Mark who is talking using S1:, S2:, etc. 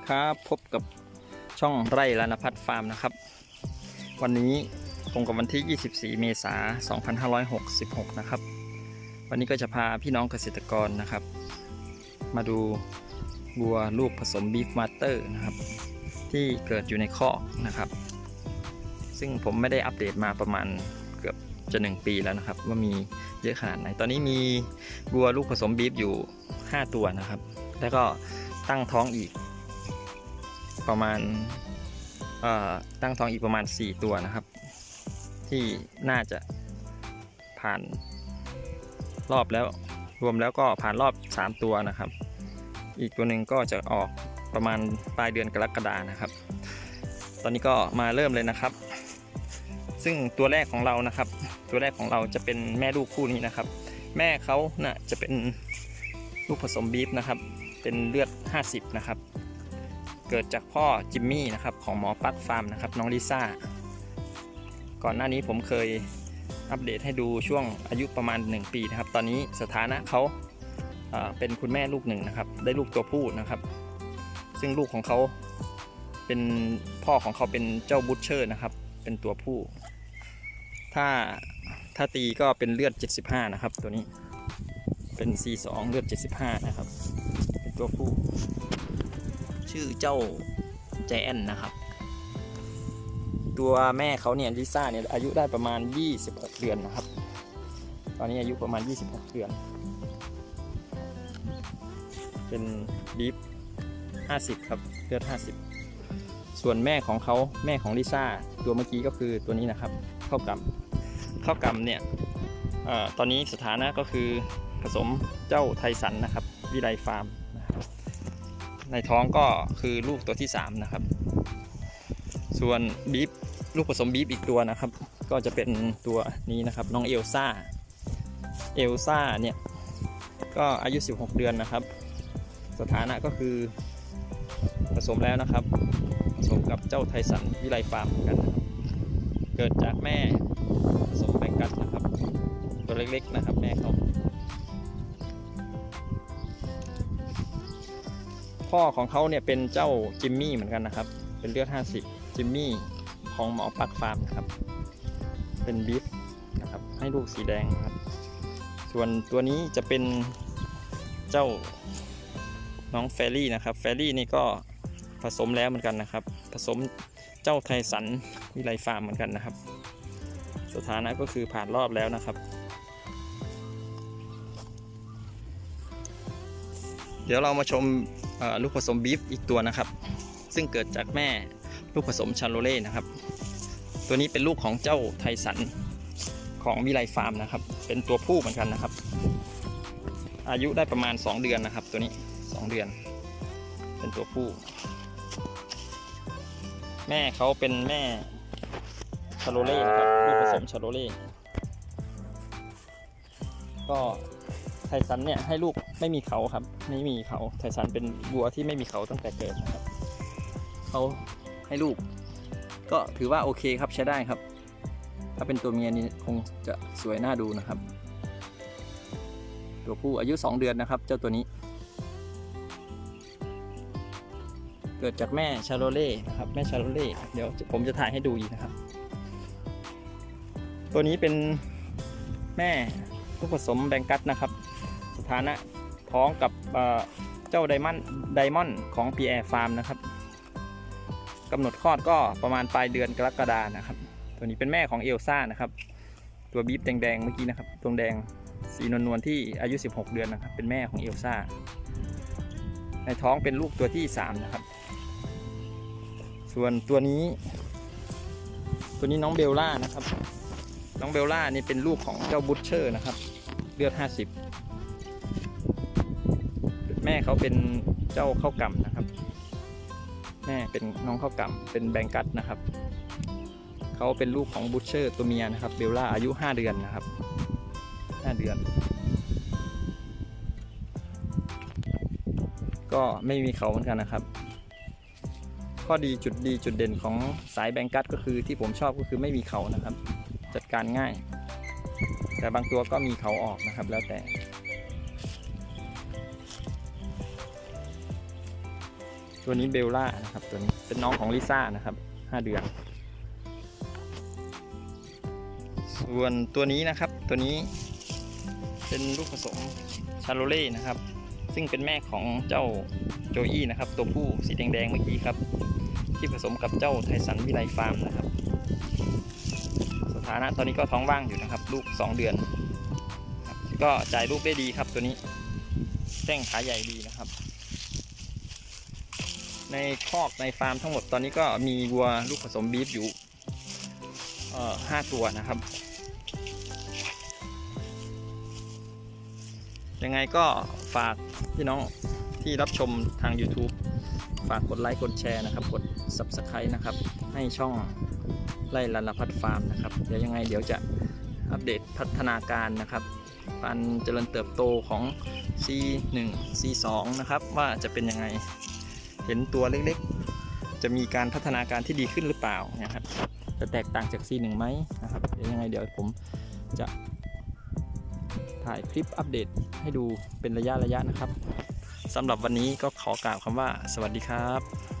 S1: ดีครับพบกับช่องไร่ลานพัฒน์ฟาร์มนะครับ วันนี้ตรงกับวันที่ 24 เมษายน 2566 นะครับ วันนี้ก็จะพาพี่น้องเกษตรกรนะครับ มาดูวัวลูกผสมบีฟมาสเตอร์นะครับ ที่เกิดอยู่ในคอกนะครับ ซึ่งผมไม่ได้อัปเดตมาประมาณเกือบจะ 1 ปีแล้วนะครับ ว่ามีเยอะขนาดไหน ตอนนี้มีวัวลูกผสมบีฟอยู่ 5 ตัวนะครับ แล้วก็ตั้งท้องอีก ประมาณตั้งท้องอีกประมาณ 4 ตัวนะครับ ที่น่าจะผ่านรอบแล้วรวมแล้วก็ผ่านรอบ 3 ตัวนะครับ อีกตัวหนึ่งก็จะออกประมาณปลายเดือนกรกฎานะครับ ตอนนี้ก็มาเริ่มเลยนะครับ ซึ่งตัวแรกของเรานะครับ ตัวแรกของเราจะเป็นแม่ลูกคู่นี้นะครับ แม่เขาน่ะจะเป็นลูกผสมบีฟนะครับ เป็นเลือด 50 นะครับ เกิดจากพ่อจิมมี่นะครับของหมอปักฟาร์มนะครับน้องลิซ่า ก่อนหน้านี้ผมเคยอัปเดตให้ดูช่วงอายุประมาณ 1 ปีนะครับ ตอนนี้สถานะเขาเอ่อเป็นคุณแม่ลูกหนึ่งนะครับ ได้ลูกตัวผู้นะครับ ซึ่งลูกของเขาเป็นพ่อของเขาเป็นเจ้าบูชเชอร์นะครับ เป็นตัวผู้ ถ้าถ้าตีก็เป็นเลือด 75 นะครับ ตัวนี้เป็น C2 เลือด 75 นะครับ เป็นตัวผู้ ชื่อเจ้าแจนนะครับ ตัวแม่เขาเนี่ยลิซ่าเนี่ยอายุได้ประมาณ 26 เดือนนะครับ ตอนนี้อายุประมาณ 26 เดือน เป็นบีฟ50 ครับเลือด 50 ส่วนแม่ของเขาแม่ของลิซ่าตัวเมื่อกี้ก็คือตัวนี้นะครับข้าวกำข้าวกำเนี่ยอตอนนี้สถานะก็คือผสมเจ้าไทสันนะครับ วิไลฟาร์ม ในท้องก็คือลูกตัวที่ 3 นะครับ ส่วนบีฟลูกผสมบีฟอีกตัวนะครับ ก็จะเป็นตัวนี้นะครับ น้องเอลซ่า เอลซ่าเนี่ย ก็อายุ 16 เดือนนะครับ สถานะก็คือผสมแล้วนะครับ ผสมกับเจ้าไทสันวิไลฟาร์มเหมือนกันนะครับ เกิดจากแม่ผสมแบงกัสนะครับ ตัวเล็กๆนะครับแม่เขา พ่อของเขาเนี่ยเป็นเจ้าจิมมี่เหมือนกันนะครับ เป็นเลือด 50 จิมมี่ของหมอปักฟาร์มนะครับ เป็นบีฟนะครับ ให้ลูกสีแดงครับ ส่วนตัวนี้จะเป็นเจ้าน้องแฟรี่นะครับ แฟรี่นี่ก็ผสมแล้วเหมือนกันนะครับ ผสมเจ้าไทสันวิไลฟาร์มเหมือนกันนะครับ สถานะก็คือผ่านรอบแล้วนะครับ เดี๋ยวเรามาชม ลูกผสมบีฟอีกตัวนะครับ ซึ่งเกิดจากแม่ลูกผสมชาโลเล่นะครับ ตัวนี้เป็นลูกของเจ้าไทสันของวิไลฟาร์มนะครับ เป็นตัวผู้เหมือนกันนะครับ อายุได้ประมาณ 2 เดือนนะครับ ตัวนี้ 2 เดือน เป็นตัวผู้ แม่เขาเป็นแม่ชาโลเล่นะครับ ลูกผสมชาโลเล่ก็ ไทสันเนี่ยให้ลูกไม่มีเขาครับ ไม่มีเขาไทสันเป็นวัวที่ไม่มีเขาตั้งแต่เกิดนะครับเขาให้ลูก ก็ถือว่าโอเคครับใช้ได้ครับ ถ้าเป็นตัวเมียนี่คงจะสวยน่าดูนะครับ ตัวผู้อายุ 2 เดือนนะครับ เจ้าตัวนี้ เกิดจากแม่ชาโลเล่นะครับแม่ชาโลเล่เดี๋ยวผมจะถ่ายให้ดูอีกนะครับ ตัวนี้เป็นแม่ลูกผสมแบงกัสนะครับ สถานะท้องกับเจ้าไดมอนด์ไดมอนด์ของ p ีแอร์ฟาร์มนะครับกำหนดคลอดก็ประมาณปลายเดือนกรกฎานะครับ ตัวนี้เป็นแม่ของเอลซ่านะครับ ตัวบีฟแดงๆเมื่อกี้นะครับตรงแดงสีนวลๆที่อายุ 16 เดือนนะครับ เป็นแม่ของเอลซ่า ในท้องเป็นลูกตัวที่ 3 นะครับ ส่วนตัวนี้ ตัวนี้น้องเบลล่านะครับ น้องเบลล่านี่เป็นลูกของเจ้าบูชเชอร์นะครับ เลือด 50 ม่เขาเป็นเจ้าข้าวกำนะครับ แม่เป็นน้องข้าวกำเป็นแบงกัสนะครับเขาเป็นลูกของบูชเชอร์ตัวเมียนะครับเบลล่าอายุ 5 เดือนนะครับ 5 เดือน ก็ไม่มีเขาเหมือนกันนะครับ ข้อดีจุดดีจุดเด่นของสายแบงกัสก็คือที่ผมชอบก็คือไม่มีเขานะครับ จัดการง่าย แต่บางตัวก็มีเขาออกนะครับแล้วแต่ ตัวนี้เบลล่านะครับตัวนี้เป็นน้องของลิซ่านะครับห้าเดือน ส่วนตัวนี้นะครับตัวนี้เป็นลูกผสมชาโลเล่นะครับ ซึ่งเป็นแม่ของเจ้าโจอี้นะครับ ตัวผู้สีแดงๆเมื่อกี้ครับ ที่ผสมกับเจ้าไทสันวิไลฟาร์มนะครับ สถานะตอนนี้ก็ท้องว่างอยู่นะครับ ลูก 2 เดือน ก็จ่ายลูกได้ดีครับตัวนี้แข้งขาใหญ่ดีนะครับ ในคอกในฟาร์มทั้งหมดตอนนี้ก็มีวัวลูกผสมบีฟอยู่ห้าตัวนะครับ ยังไงก็ฝากพี่น้องที่รับชมทาง YouTube ฝากกดไลค์กดแชร์นะครับ กด Subscribe นะครับ ให้ช่องไล่ลันลพัฒฟาร์มนะครับ เดี๋ยวยังไงเดี๋ยวจะอัปเดตพัฒนาการนะครับการเจริญเติบโตของ C1 C2 นะครับ ว่าจะเป็นยังไง เห็นตัวเล็กๆ จะมีการพัฒนาการที่ดีขึ้นหรือเปล่านะครับ จะแตกต่างจาก C1 ไหมนะครับเดี๋ยวยังไงเดี๋ยวผมจะถ่ายคลิปอัปเดตให้ดูเป็นระยะระยะนะครับสำหรับวันนี้ก็ขอกล่าวคำว่า สวัสดีครับ